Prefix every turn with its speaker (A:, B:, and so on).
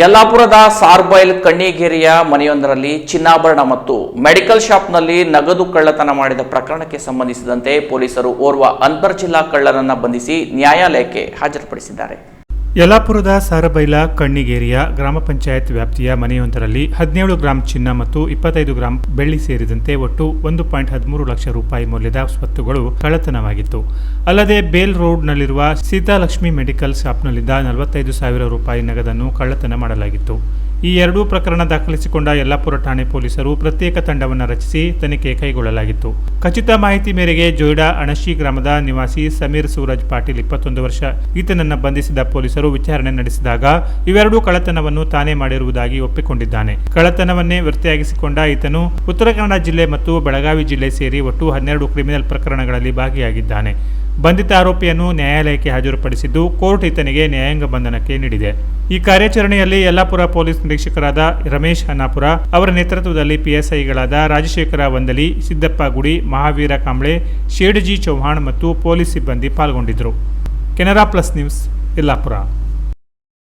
A: ಯಲ್ಲಾಪುರದ ಸಾರ್ಬೈಲ್ ಕಣ್ಣಿಗೇರಿಯ ಮನೆಯೊಂದರಲ್ಲಿ ಚಿನ್ನಾಭರಣ ಮತ್ತು ಮೆಡಿಕಲ್ ಶಾಪ್ನಲ್ಲಿ ನಗದು ಕಳ್ಳತನ ಮಾಡಿದ ಪ್ರಕರಣಕ್ಕೆ ಸಂಬಂಧಿಸಿದಂತೆ ಪೊಲೀಸರು ಓರ್ವ ಅಂತರ್ ಜಿಲ್ಲಾ ಕಳ್ಳರನ್ನ ಬಂಧಿಸಿ ನ್ಯಾಯಾಲಯಕ್ಕೆ ಹಾಜರುಪಡಿಸಿದ್ದಾರೆ.
B: ಯಲ್ಲಾಪುರದ ಸಾರಬೈಲ ಕಣ್ಣಿಗೇರಿಯ ಗ್ರಾಮ ಪಂಚಾಯತ್ ವ್ಯಾಪ್ತಿಯ ಮನೆಯೊಂದರಲ್ಲಿ ಹದಿನೇಳು ಗ್ರಾಂ ಚಿನ್ನ ಮತ್ತು ಇಪ್ಪತ್ತೈದು ಗ್ರಾಂ ಬೆಳ್ಳಿ ಸೇರಿದಂತೆ ಒಟ್ಟು ಒಂದು ಪಾಯಿಂಟ್ ಹದಿಮೂರು ಲಕ್ಷ ರೂಪಾಯಿ ಮೌಲ್ಯದ ಸ್ವತ್ತುಗಳು ಕಳ್ಳತನವಾಗಿತ್ತು. ಅಲ್ಲದೆ ಬೇಲ್ ರೋಡ್ನಲ್ಲಿರುವ ಸೀತಾಲಕ್ಷ್ಮಿ ಮೆಡಿಕಲ್ ಶಾಪ್ನಲ್ಲಿದ್ದ ನಲವತ್ತೈದು ಸಾವಿರ ರೂಪಾಯಿ ನಗದನ್ನು ಕಳ್ಳತನ ಮಾಡಲಾಗಿತ್ತು. ಈ ಎರಡೂ ಪ್ರಕರಣ ದಾಖಲಿಸಿಕೊಂಡ ಯಲ್ಲಾಪುರ ಠಾಣೆ ಪೊಲೀಸರು ಪ್ರತ್ಯೇಕ ತಂಡವನ್ನು ರಚಿಸಿ ತನಿಖೆ ಕೈಗೊಳ್ಳಲಾಗಿತ್ತು. ಖಚಿತ ಮಾಹಿತಿ ಮೇರೆಗೆ ಜೊಯ್ಡಾ ಅಣಶಿ ಗ್ರಾಮದ ನಿವಾಸಿ ಸಮೀರ್ ಸೂರಜ್ ಪಾಟೀಲ್ ಇಪ್ಪತ್ತೊಂದು ವರ್ಷ. ಈತನನ್ನು ಬಂಧಿಸಿದ ಪೊಲೀಸರು ವಿಚಾರಣೆ ನಡೆಸಿದಾಗ ಇವೆರಡೂ ಕಳ್ಳತನವನ್ನು ತಾನೇ ಮಾಡಿರುವುದಾಗಿ ಒಪ್ಪಿಕೊಂಡಿದ್ದಾನೆ. ಕಳ್ಳತನವನ್ನೇ ವೃತ್ತಿಯಾಗಿಸಿಕೊಂಡ ಈತನು ಉತ್ತರ ಕನ್ನಡ ಜಿಲ್ಲೆ ಮತ್ತು ಬೆಳಗಾವಿ ಜಿಲ್ಲೆ ಸೇರಿ ಒಟ್ಟು ಹನ್ನೆರಡು ಕ್ರಿಮಿನಲ್ ಪ್ರಕರಣಗಳಲ್ಲಿ ಭಾಗಿಯಾಗಿದ್ದಾನೆ. ಬಂಧಿತ ಆರೋಪಿಯನ್ನು ನ್ಯಾಯಾಲಯಕ್ಕೆ ಹಾಜರುಪಡಿಸಿದ್ದು ಕೋರ್ಟ್ ಈತನಿಗೆ ನ್ಯಾಯಾಂಗ ಬಂಧನಕ್ಕೆ ನೀಡಿದೆ. ಈ ಕಾರ್ಯಾಚರಣೆಯಲ್ಲಿ ಯಲ್ಲಾಪುರ ಪೊಲೀಸ್ ನಿರೀಕ್ಷಕರಾದ ರಮೇಶ್ ಅನ್ನಾಪುರ ಅವರ ನೇತೃತ್ವದಲ್ಲಿ ಪಿಎಸ್ಐಗಳಾದ ರಾಜಶೇಖರ ವಂದಲಿ, ಸಿದ್ದಪ್ಪ ಗುಡಿ, ಮಹಾವೀರ ಕಾಂಬ್ಳೆ, ಶೇಡ್ಜಿ ಚೌಹಾಣ್ ಮತ್ತು ಪೊಲೀಸ್ ಸಿಬ್ಬಂದಿ ಪಾಲ್ಗೊಂಡಿದ್ದರು. Canara plus news, Yellapur.